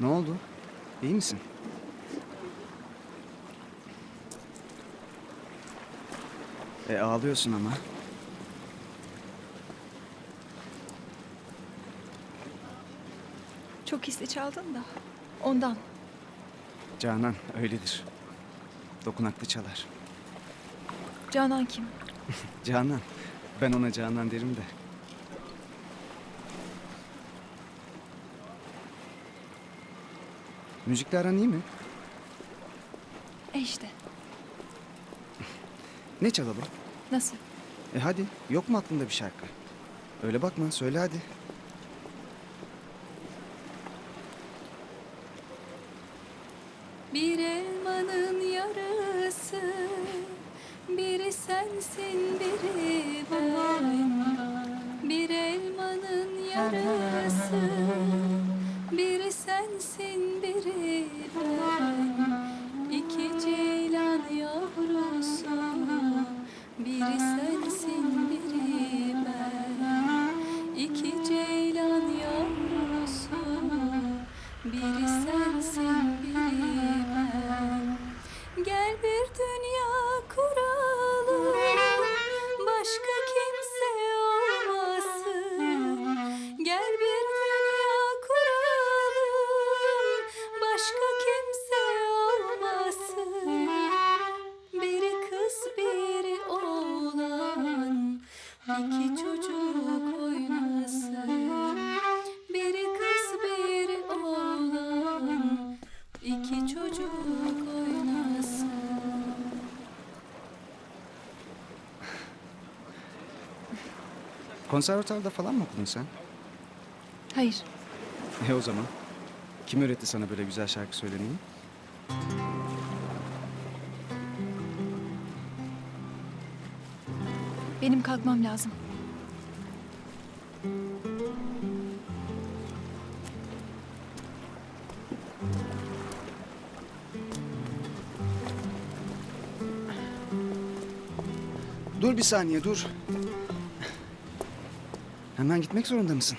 Ne oldu? İyi misin? E ağlıyorsun ama. Çok hisli çaldın da. Ondan. Canan öyledir. Dokunaklı çalar. Canan kim? Canan. Ben ona Canan derim de. Müzikle aran iyi mi? E işte. Ne çalalım? Nasıl? E hadi. Yok mu aklında bir şarkı? Öyle bakma. Söyle hadi. Bir elmanın yarısı Biri sensin biri ben Bir elmanın yarısı İki çocuk oynasın Biri kız biri oğlan İki çocuk oynasın Konservatuarda falan mı okudun sen? Hayır. E o zaman. Kim öğretti sana böyle güzel şarkı söylemeyi? Benim kalkmam lazım. Dur bir saniye dur. Hemen gitmek zorunda mısın?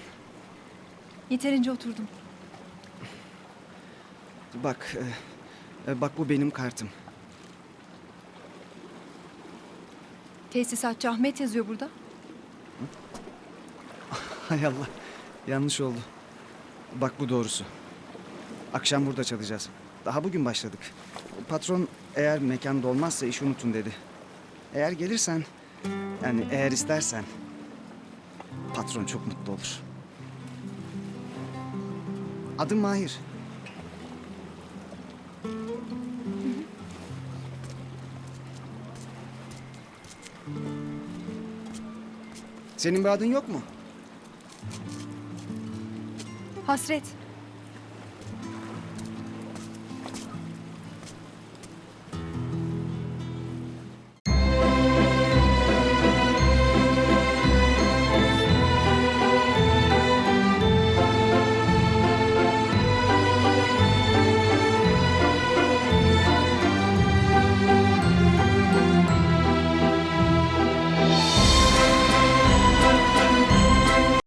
Yeterince oturdum. Bak, e, e, bak bu benim kartım. Tesisatçı Ahmet yazıyor burada. Hay Allah, yanlış oldu. Bak bu doğrusu. Akşam burada çalacağız. Daha bugün başladık. Patron eğer mekan dolmazsa işi unutun dedi. Eğer gelirsen, yani eğer istersen, patron çok mutlu olur. Adım Mahir. Senin bir adın yok mu? Hasret.